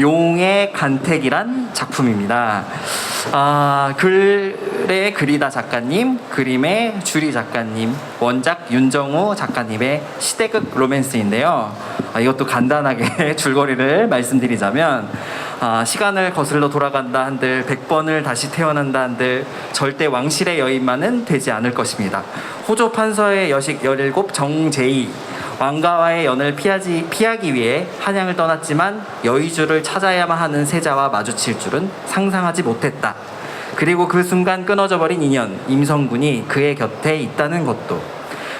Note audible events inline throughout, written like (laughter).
용의 간택이란 작품입니다. 아, 글에 그리다 작가님, 그림의 주리 작가님, 원작 윤정우 작가님의 시대극 로맨스인데요. 아, 이것도 간단하게 (laughs) 줄거리를 말씀드리자면 아, 시간을 거슬러 돌아간다 한들 100번을 다시 태어난다 한들 절대 왕실의 여인만은 되지 않을 것입니다. 호조 판서의 여식 17 정제이 왕가와의 연을 피하지, 피하기 위해 한양을 떠났지만 여의주를 찾아야만 하는 세자와 마주칠 줄은 상상하지 못했다. 그리고 그 순간 끊어져 버린 인연 임성군이 그의 곁에 있다는 것도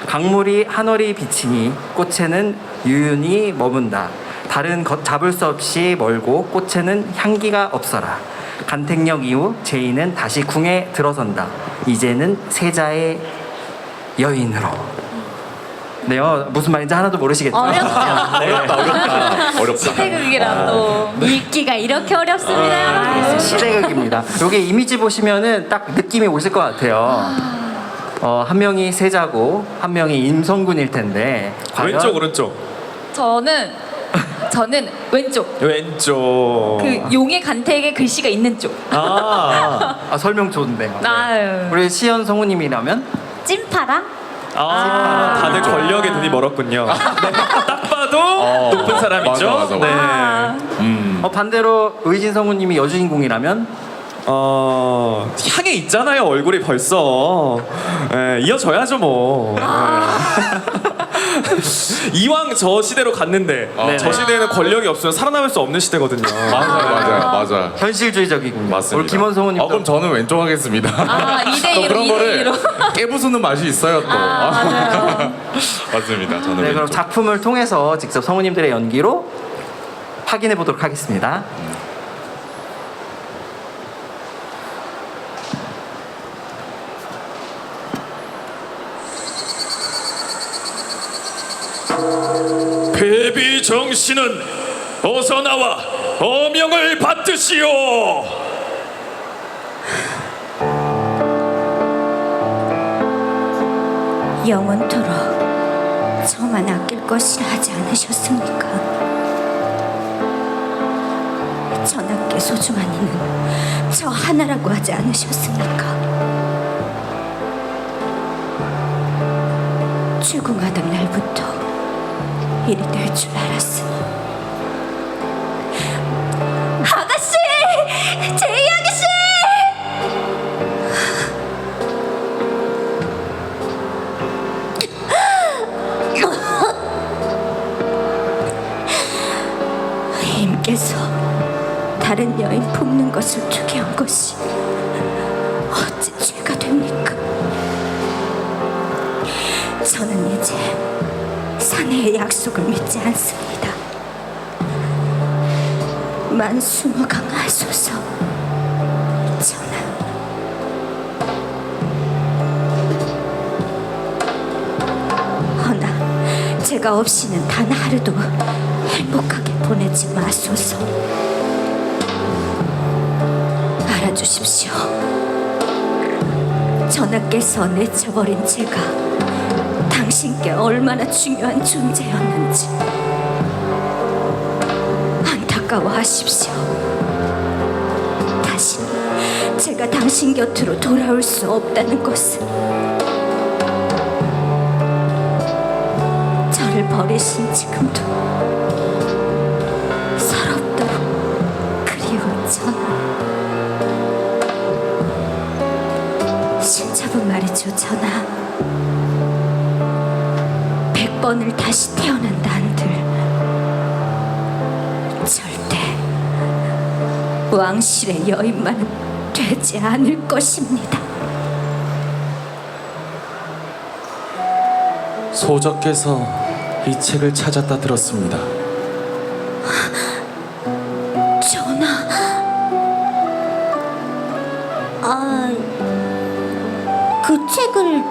강물이 한월이 비치니 꽃에는 유윤히 머문다. 다른 것 잡을 수 없이 멀고 꽃에는 향기가 없어라. 간택역 이후 제이는 다시 궁에 들어선다. 이제는 세자의 여인으로. 네요. 무슨 말인지 하나도 모르시겠죠? 어렵죠. (laughs) 어렵다 어렵다 어렵다. 시대극이랑 또 읽기가 이렇게 어렵습니다. 아, 시대극입니다. 여기 이미지 보시면은 딱 느낌이 오실 것 같아요. 어, 한 명이 세자고 한 명이 임성군일 텐데 과연 왼쪽 오른쪽. 저는 저는 왼쪽 왼쪽. 그 용의 간택의 글씨가 있는 쪽. 아. 아, 설명 좋은데요. 아유. 우리 시연 성우님이라면 찐파랑 아, 다들 권력에 눈이 멀었군요. 네, 딱 봐도 높은 사람이죠. 맞아, 맞아, 네. 아, 음. 어, 반대로 의진 성우님이 여주인공이라면 어 향해 있잖아요 얼굴이 벌써. 예, 이어져야죠 뭐. 예. (laughs) (laughs) 이왕 저 시대로 갔는데 네. 저 시대에는 권력이 없으면 살아남을 수 없는 시대거든요. (laughs) 맞아요, 맞아요, 맞아요. 현실주의적이군요. 맞습니다. 우리 김원 성우님도 어, 그럼 저는 왼쪽 하겠습니다. 아, (laughs) 또 2대1로 그런 거를 2대1로. 깨부수는 맛이 있어요 또. 아, 맞아요. 맞습니다. 저는 네, 그럼 왼쪽. 작품을 통해서 직접 성우님들의 연기로 확인해 보도록 하겠습니다. 배비 정신은 어서 나와 어명을 받으시오. 영원토록 저만 아낄 것이라 하지 않으셨습니까? 전하께 소중한 이는 저 하나라고 하지 않으셨습니까? 출궁하던 날부터 일이 될 만수무 강하소서. 전하 허나 제가 없이는 단 하루도 행복하게 보내지 마소서. 알아주십시오. 전하께서 내쳐버린 제가 당신께 얼마나 중요한 존재였는지 안타까워하십시오. 다시 제가 당신 곁으로 돌아올 수 없다는 것을 저를 버리신 지금도 서럽도록 그리운 전하 신첩은 말이죠 전하. 백 번을 다시 태어난다 왕실의 여인만은 되지 않을 것입니다 소적께서 이 책을 찾았다 들었습니다. 전하 아... 그 책을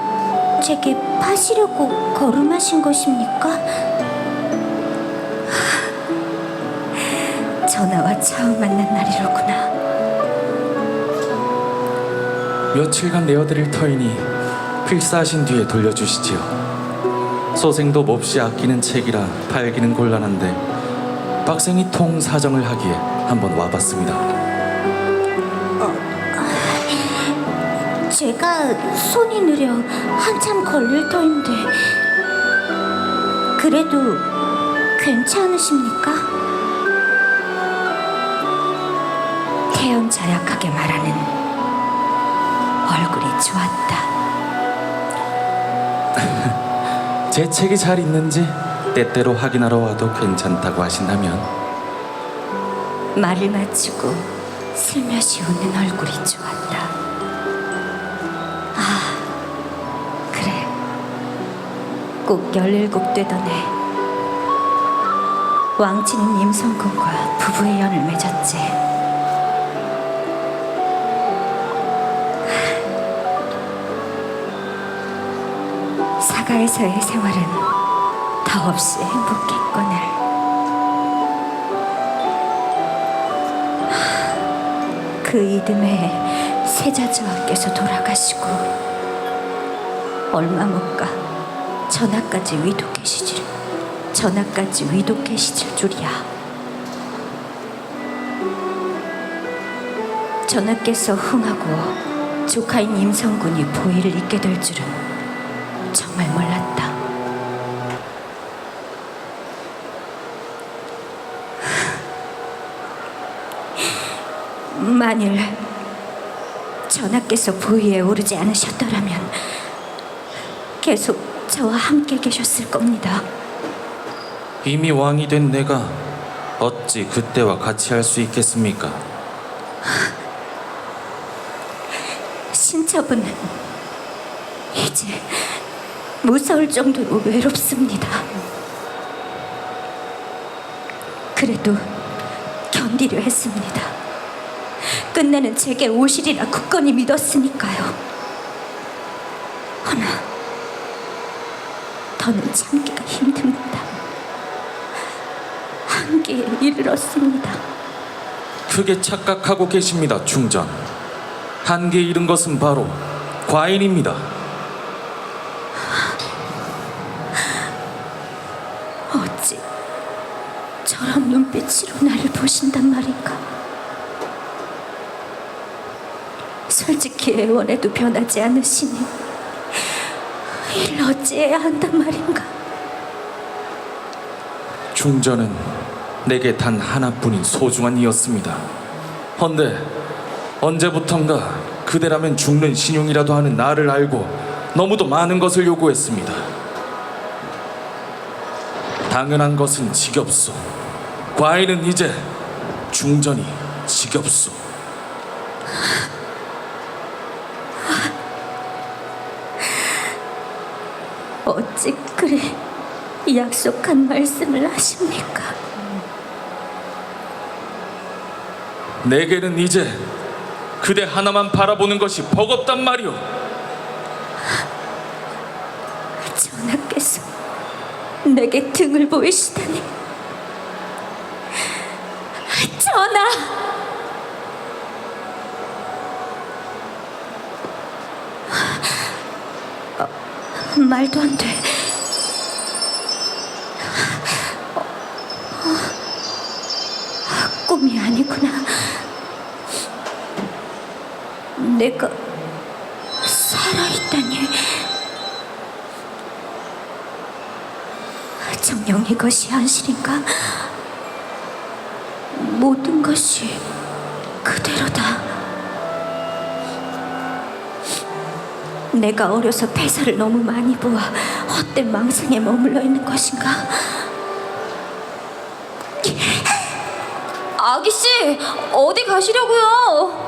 제게 파시려고 걸음하신 것입니까? 처음 만난 날이로구나 며칠간 내어드릴 터이니 필사하신 뒤에 돌려주시지요. 소생도 몹시 아끼는 책이라 팔기는 곤란한데 빡생이 통 사정을 하기에 한번 와봤습니다. 제가 손이 느려 한참 걸릴 터인데 그래도 괜찮으십니까? 태연 자약하게 말하는 얼굴이 좋았다. (laughs) 제 책이 잘 있는지 때때로 확인하러 와도 괜찮다고 하신다면 말을 마치고 슬며시 웃는 얼굴이 좋았다. 아, 그래. 꼭 열일곱 되던 해 왕치는 임성군과 부부의 연을 맺었지. 사가에서의 생활은 더없이 행복했거늘. 그 이듬해 세자저하께서 돌아가시고 얼마 못 가 전하까지 위독해시질 전하까지 위독해시질 줄이야 전하께서 흥하고 조카인 임성군이 보위를 잇게 될 줄은 정말 몰랐다 만일 전하께서 부위에 오르지 않으셨더라면 계속 저와 함께 계셨을 겁니다. 이미 왕이 된 내가 어찌 그때와 같이 할 수 있겠습니까? 신첩은 무서울 정도로 외롭습니다. 그래도 견디려 했습니다. 끝내는 제게 오시리라 굳건히 믿었으니까요. 허나 더는 참기가 힘듭니다. 한계에 이르렀습니다. 크게 착각하고 계십니다, 중전. 한계 잃은 것은 바로 과인입니다. 어찌 저런 눈빛으로 나를 보신단 말인가? 솔직히 애원해도 변하지 않으시니 이를 어찌해야 한단 말인가? 중전은 내게 단 하나뿐인 소중한 이였습니다. 헌데 언제부턴가 그대라면 죽는 신용이라도 하는 나를 알고 너무도 많은 것을 요구했습니다. 당연한 것은 지겹소. 과인은 이제 중전이 지겹소. 어찌 그래 약속한 말씀을 하십니까? 내게는 이제 그대 하나만 바라보는 것이 버겁단 말이오. 전하께서 내게 등을 보이시다니 전하! 어, 말도 안 돼. 어, 어, 꿈이 아니구나. 내가 살아있다니. 정녕 이것이 현실인가? 모든 것이 그대로다. 내가 어려서 폐사를 너무 많이 보아 헛된 망상에 머물러 있는 것인가? 아기 씨 어디 가시려고요?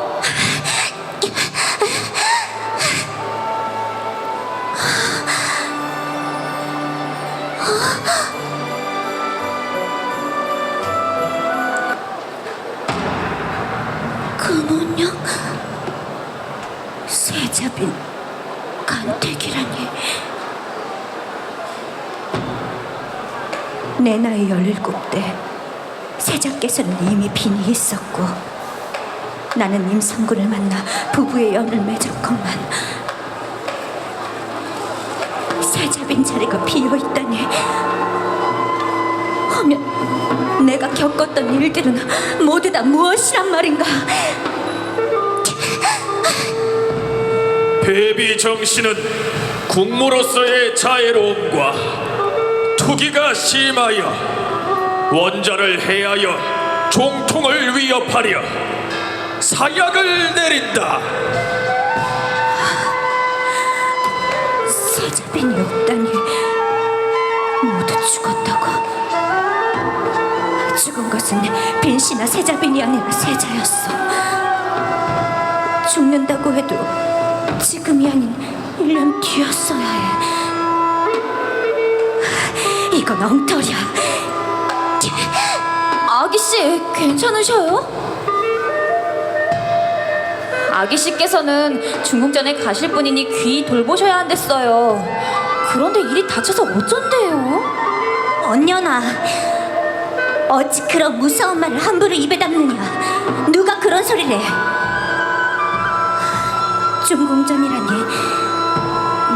세자빈 간택이라니 내 나이 열일곱 때 세자께서는 이미 빈이 있었고 나는 임성군을 만나 부부의 연을 맺었건만 세자빈 자리가 비어 있다니 그렇다고 하면 내가 겪었던 일들은 모두 다 무엇이란 말인가? 배비 정신은 국무로서의 자애로움과 투기가 심하여 원자를 해하여 종통을 위협하려 사약을 내린다. 세자빈이 없다니 모두 죽었다고 죽은 것은 빈씨나 세자빈이 아니라 세자였어 죽는다고 해도 지금이 아닌 1년 뒤였어야 해 이건 엉터리야 아기 씨 괜찮으셔요? 아기 씨께서는 중국전에 가실 분이니 귀 돌보셔야 한댔어요. 그런데 일이 닥쳐서 어쩐대요? 언년아 어찌 그런 무서운 말을 함부로 입에 담느냐 누가 그런 소리를 해 중공전이라니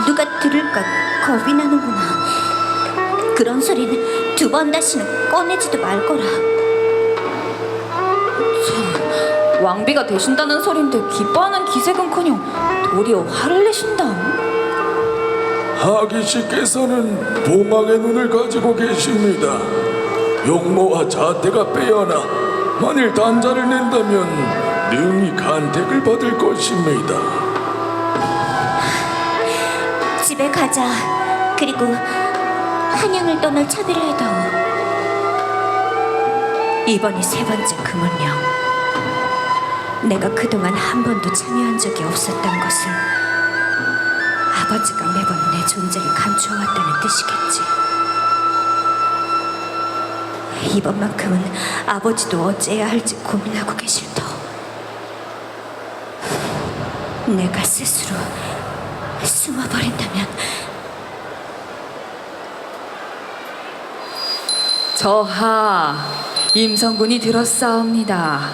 누가 들을까 겁이 나는구나 그런 소리는 두 번 다시는 꺼내지도 말거라 왕비가 되신다는 소린데 기뻐하는 기색은커녕 도리어 화를 내신다. 하기 씨께서는 봉황의 눈을 가지고 계십니다. 용모와 자태가 빼어나 만일 단자를 낸다면 능히 간택을 받을 것입니다. 집에 가자. 그리고 한양을 떠날 차비를 해다오 이번이 세 번째 금은령 내가 그동안 한 번도 참여한 적이 없었던 것은 아버지가 매번 내 존재를 감추어왔다는 뜻이겠지. 이번만큼은 아버지도 어찌해야 할지 고민하고 계실 터. 내가 스스로 숨어버린다면 저하 임성군이 들었사옵니다.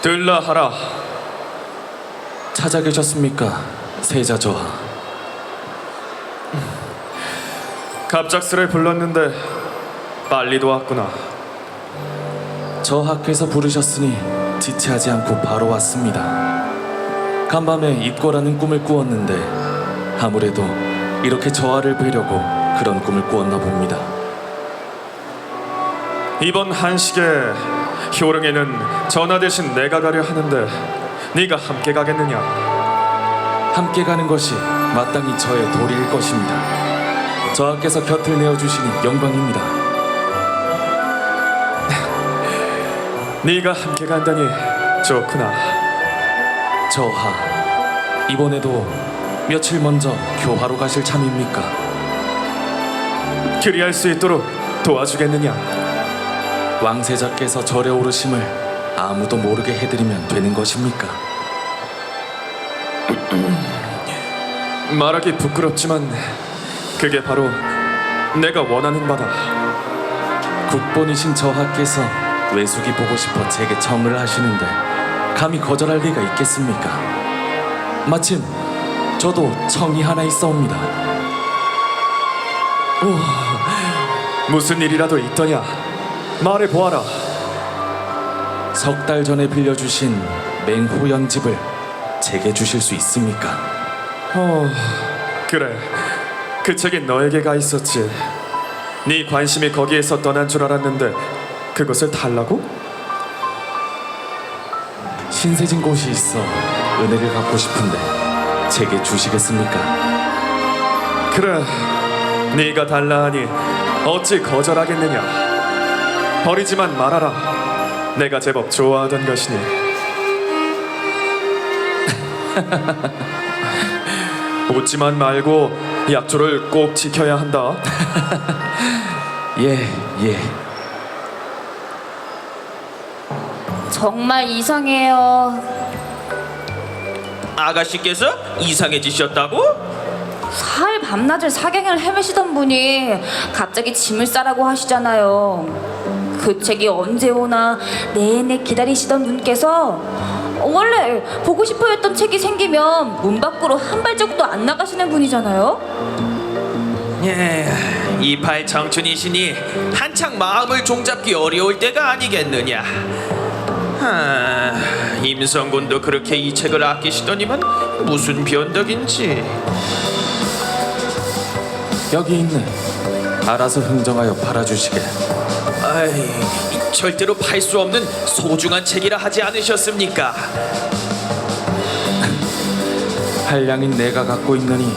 들라 하라. 찾아 계셨습니까, 세자 저하? 갑작스레 불렀는데 빨리도 왔구나. 저하께서 부르셨으니 지체하지 않고 바로 왔습니다. 간밤에 입고라는 꿈을 꾸었는데 아무래도 이렇게 저하를 뵈려고 그런 꿈을 꾸었나 봅니다. 이번 한식에 효령에는 전하 대신 내가 가려 하는데 네가 함께 가겠느냐? 함께 가는 것이 마땅히 저의 도리일 것입니다. 저하께서 곁을 내어주시니 영광입니다. 네가 함께 간다니 좋구나. 저하, 이번에도 며칠 먼저 교화로 가실 참입니까? 그리할 수 있도록 도와주겠느냐? 왕세자께서 절에 오르심을 아무도 모르게 해드리면 되는 것입니까? (clears throat) 말하기 부끄럽지만 그게 바로 내가 원하는 바다. 국본이신 저하께서 외숙이 보고 싶어 제게 청을 하시는데 감히 거절할 리가 있겠습니까? 마침 저도 청이 하나 있어옵니다. 무슨 일이라도 있더냐? 말해 보아라. 석 달 전에 빌려주신 맹호연집을 제게 주실 수 있습니까? 어, 그래. 그 책이 너에게 가 있었지. 네 관심이 거기에서 떠난 줄 알았는데 그것을 달라고? 신세진 곳이 있어 은혜를 갚고 싶은데 제게 주시겠습니까? 그래. 네가 달라 하니 어찌 거절하겠느냐? 버리지만 말아라. 내가 제법 좋아하던 것이니. (laughs) 웃지만 말고 약조를 꼭 지켜야 한다. (laughs) 예, 예. 정말 이상해요. 아가씨께서 이상해지셨다고? 사흘 밤낮을 사경을 헤매시던 분이 갑자기 짐을 싸라고 하시잖아요. 그 책이 언제 오나 내내 기다리시던 분께서 원래 보고 싶어 했던 책이 생기면 문 밖으로 한 발짝도 안 나가시는 분이잖아요. 예, 이팔 청춘이시니 한창 마음을 종잡기 어려울 때가 아니겠느냐. 하, 임성군도 그렇게 이 책을 아끼시더니만 무슨 변덕인지. 여기 있네. 알아서 흥정하여 팔아주시게. 아이, 절대로 팔 수 없는 소중한 책이라 하지 않으셨습니까? (laughs) 한량인 내가 갖고 있느니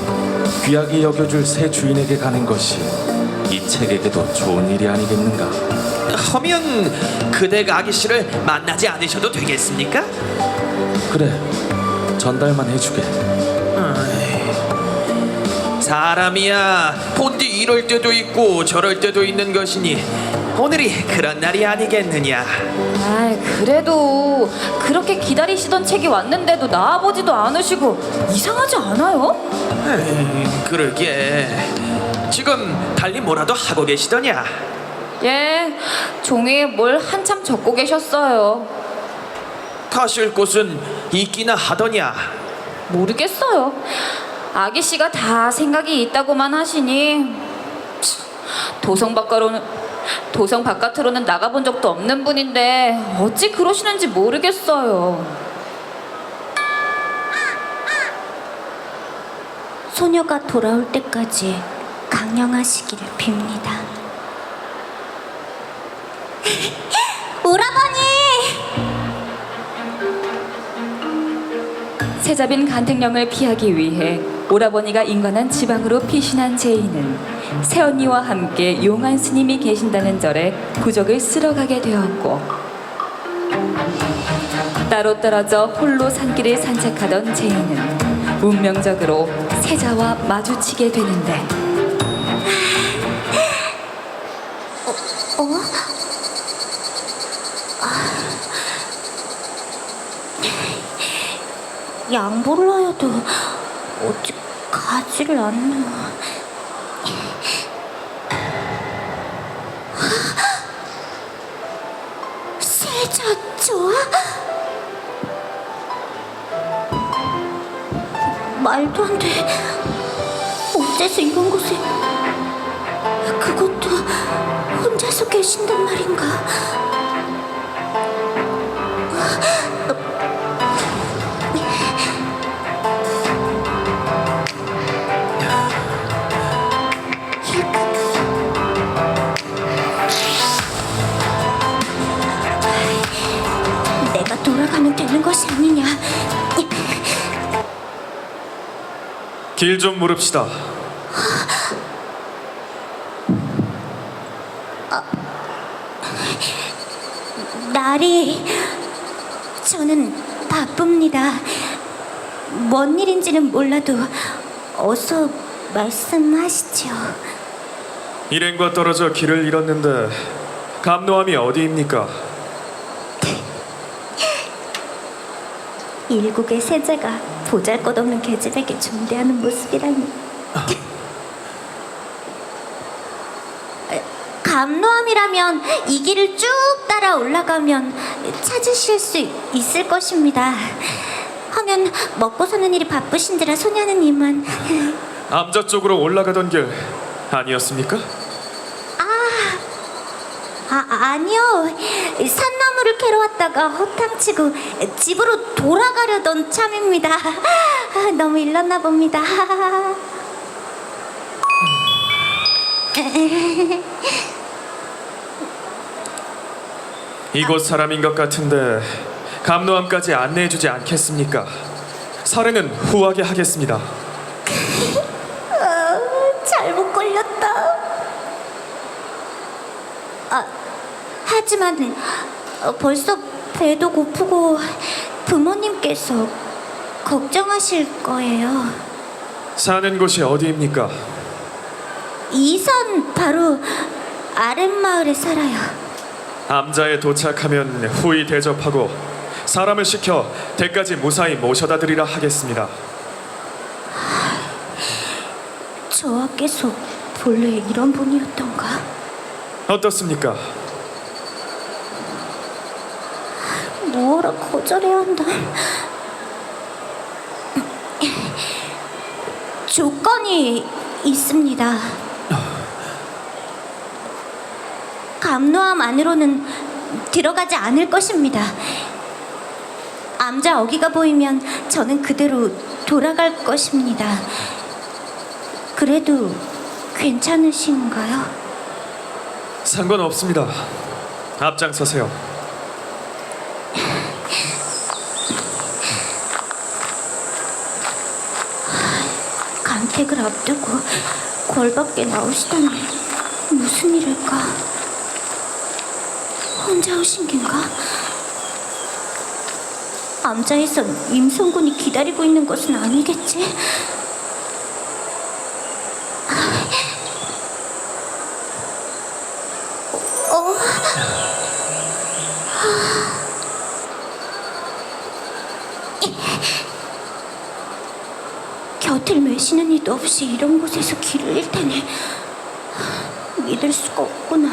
귀하게 여겨줄 새 주인에게 가는 것이 이 책에게도 좋은 일이 아니겠는가. 하면 그대 아기 씨를 만나지 않으셔도 되겠습니까? 그래, 전달만 해주게. 사람이야 본디 이럴 때도 있고 저럴 때도 있는 것이니 오늘이 그런 날이 아니겠느냐 아, 그래도 그렇게 기다리시던 책이 왔는데도 나와보지도 않으시고 이상하지 않아요? 에이, 그러게 지금 달리 뭐라도 하고 계시더냐 예, 종이에 뭘 한참 적고 계셨어요. 가실 곳은 있기나 하더냐 모르겠어요. 아기 씨가 다 생각이 있다고만 하시니 참, 도성 밖으로는 도성 바깥으로는 나가본 적도 없는 분인데 어찌 그러시는지 모르겠어요. 소녀가 돌아올 때까지 강령하시기를 빕니다. (laughs) 오라버니! 세자빈 간택령을 피하기 위해 오라버니가 인관한 지방으로 피신한 제이는 새언니와 함께 용한 스님이 계신다는 절에 부적을 쓸어가게 되었고 따로 떨어져 홀로 산길을 산책하던 제이는 운명적으로 세자와 마주치게 되는데 양보를 해도 어찌 가지를 않나. 세자 좋아? 말도 안 돼. 어째서 이런 곳에 그것도 혼자서 계신단 말인가? 돌아가면 되는 것이 아니냐? 길 좀 물읍시다. 날이 저는 바쁩니다. 뭔 일인지는 몰라도 어서 말씀하시죠. 일행과 떨어져 길을 잃었는데 감노함이 어디입니까? 일국의 세자가 보잘것없는 계집에게 존대하는 모습이라니. 감로함이라면 이 길을 쭉 따라 올라가면 찾으실 수 있을 것입니다. 하면 먹고 사는 일이 바쁘신지라 소녀는님은 암자 쪽으로 올라가던 길 아니었습니까? 아 아니요 산나무를 캐러 왔다가 허탕치고 집으로 돌아가려던 참입니다. 아, (laughs) 너무 일렀나 봅니다. (laughs) 이곳 사람인 것 같은데 감노함까지 안내해주지 않겠습니까? 사례는 후하게 하겠습니다. 아, 잘못 걸렸다. 아, 하지만 어, 벌써 배도 고프고 부모님께서 걱정하실 거예요. 사는 곳이 어디입니까? 이선 바로 아랫마을에 살아요. 암자에 도착하면 후히 대접하고 사람을 시켜 대까지 무사히 모셔다 드리라 하겠습니다. 저하께서 본래 이런 분이었던가? 어떻습니까? 뭐하라 거절해야 한다. 조건이 있습니다. 감노함 안으로는 들어가지 않을 것입니다. 암자 어기가 보이면 저는 그대로 돌아갈 것입니다. 그래도 괜찮으신가요? 상관없습니다. 앞장서세요. 간택을 앞두고 골 밖에 나오시다니 무슨 일일까? 혼자 오신 겐가? 암자에선 임성군이 기다리고 있는 것은 아니겠지? 이도 없이 이런 곳에서 길을 잃다니 믿을 수가 없구나.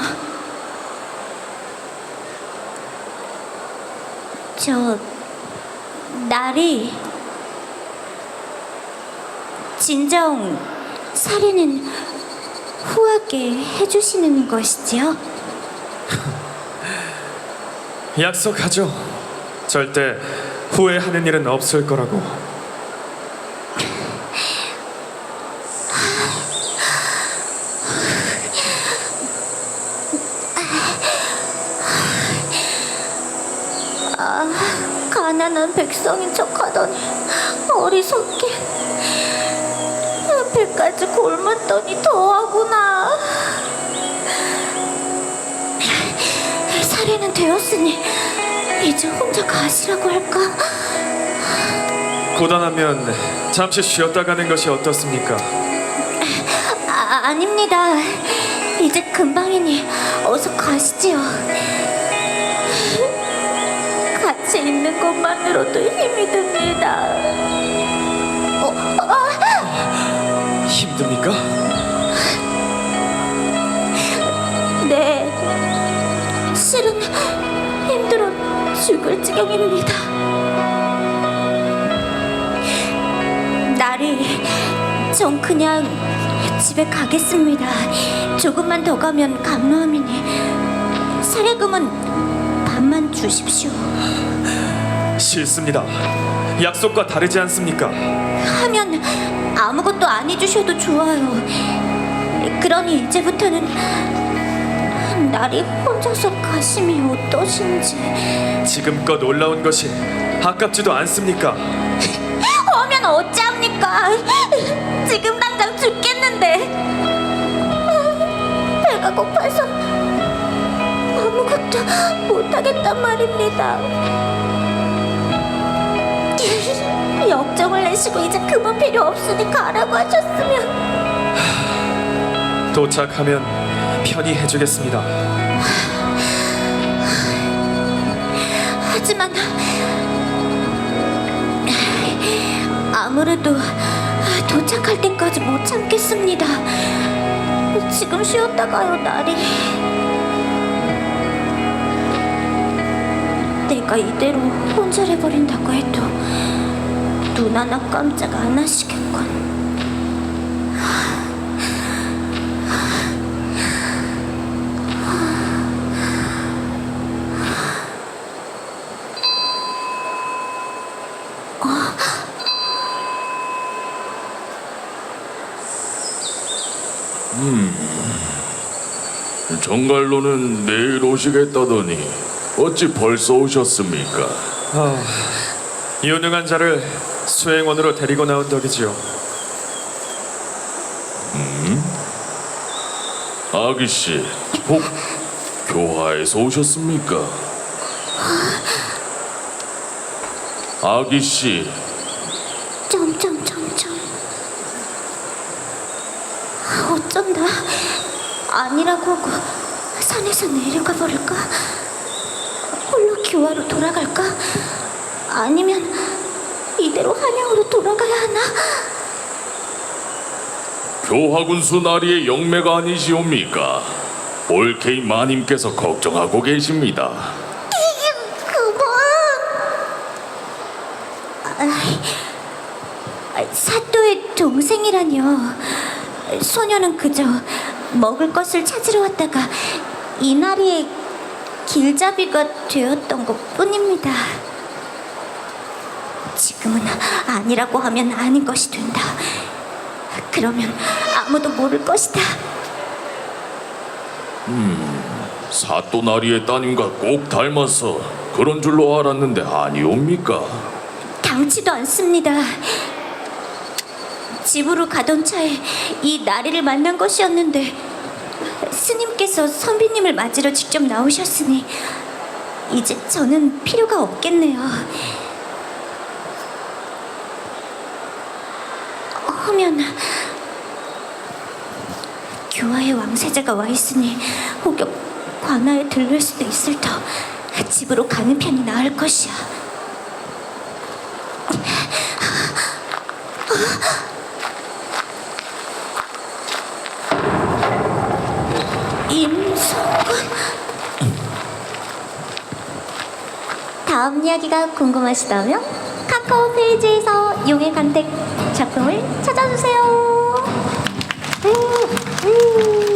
저 나리 진정 살인은 후하게 해주시는 것이지요? (laughs) 약속하죠. 절대 후회하는 일은 없을 거라고. 가난한 백성인 척하더니 어리석게 앞에까지 골맞더니 더하구나 살해는 되었으니 이제 혼자 가시라고 할까? 고단하면 잠시 쉬었다 가는 것이 어떻습니까? 아, 아닙니다 이제 금방이니 어서 가시지요 것만으로도 힘이 듭니다 어, 어, 힘듭니까? 네, 실은 힘들어 죽을 지경입니다. 나리, 전 그냥 집에 가겠습니다. 조금만 더 가면 감로함이니 사례금은 반만 주십시오. 싫습니다. 약속과 다르지 않습니까? 하면 아무것도 안 해주셔도 좋아요. 그러니 이제부터는 나리 혼자서 가심이 어떠신지. 지금껏 올라온 것이 아깝지도 않습니까? (laughs) 하면 어찌합니까? 지금 당장 죽겠는데 배가 고파서 아무것도 못하겠단 말입니다 (laughs) 역정을 내시고 이제 그만 필요 없으니 가라고 하셨으면 (sighs) 도착하면 편히 해주겠습니다. (sighs) 하지만 아무래도 도착할 때까지 못 참겠습니다. 지금 쉬었다가요, 날이. 내가 이대로 혼절해버린다고 해도 눈 하나 깜짝 안 하시겠군. 정갈로는 내일 오시겠다더니 어찌 벌써 오셨습니까? 아, 유능한 자를 수행원으로 데리고 나온 덕이지요. 아기 씨, 혹 교화에서 오셨습니까? 아기 씨, 점점점점 어쩐다 아니라고 하고 산에서 내려가 버릴까 교화로 돌아갈까 아니면 이대로 한양으로 돌아가야 하나 교화군수 나리의 영매가 아니시옵니까? 올케이 마님께서 걱정하고 계십니다. 그만 아, 사또의 동생이라뇨 소녀는 그저 먹을 것을 찾으러 왔다가 이나리의 길잡이가 되었던 것 뿐입니다. 지금은 아니라고 하면 아닌 것이 된다. 그러면 아무도 모를 것이다. 사또 나리의 따님과 꼭 닮아서 그런 줄로 알았는데 아니옵니까? 닮지도 않습니다. 집으로 가던 차에 이 나리를 만난 것이었는데 스님께서 선비님을 맞으러 직접 나오셨으니 이제 저는 필요가 없겠네요. 하면 교화의 왕세자가 와 있으니 혹여 관아에 들릴 수도 있을 터 집으로 가는 편이 나을 것이야. 다음 이야기가 궁금하시다면 카카오 페이지에서 용의 간택 작품을 찾아주세요. 음, 음.